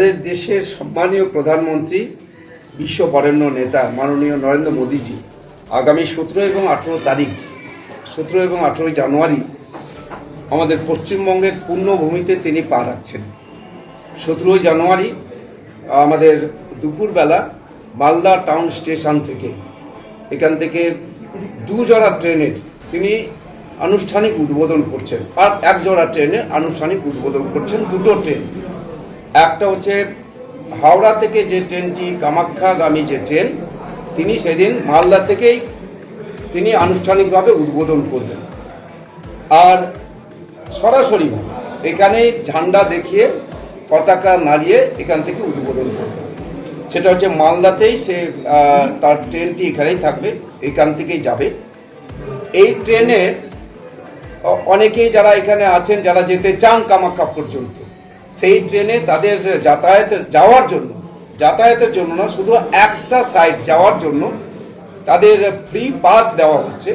আমাদের দেশের সম্মানীয় প্রধানমন্ত্রী, বিশ্ব বরেণ্য নেতা মাননীয় নরেন্দ্র মোদীজি, আগামী সতেরো এবং আঠেরো তারিখ, সতেরো এবং আঠেরোই জানুয়ারি আমাদের পশ্চিমবঙ্গের পূর্ণভূমিতে তিনি পা রাখছেন। সতেরোই জানুয়ারি আমাদের দুপুরবেলা মালদা টাউন স্টেশন থেকে, এখান থেকে দু জোড়া ট্রেনের তিনি আনুষ্ঠানিক উদ্বোধন করছেন। আর এক জোড়া ট্রেনের আনুষ্ঠানিক উদ্বোধন করছেন দুটো ট্রেন। একটা হচ্ছে হাওড়া থেকে যে ট্রেনটি, কামাখ্যাগামী যে ট্রেন, তিনি সেদিন মালদা থেকেই তিনি আনুষ্ঠানিকভাবে উদ্বোধন করবেন আর সরাসরিভাবে এখানে ঝান্ডা দেখিয়ে, পতাকা নাড়িয়ে এখান থেকে উদ্বোধন করবে সেটা হচ্ছে মালদাতেই সে তার ট্রেনটি এখানেই থাকবে, এখান থেকেই যাবে। এই ট্রেনে অনেকেই যারা এখানে আছেন, যারা যেতে চান কামাখ্যা পর্যন্ত সেই ট্রেনে তাদের যাতায়াত, যাওয়ার জন্য, যাতায়াতের জন্য না, শুধু একটা সাইড যাওয়ার জন্য তাদের ফ্রি পাস দেওয়া হচ্ছে।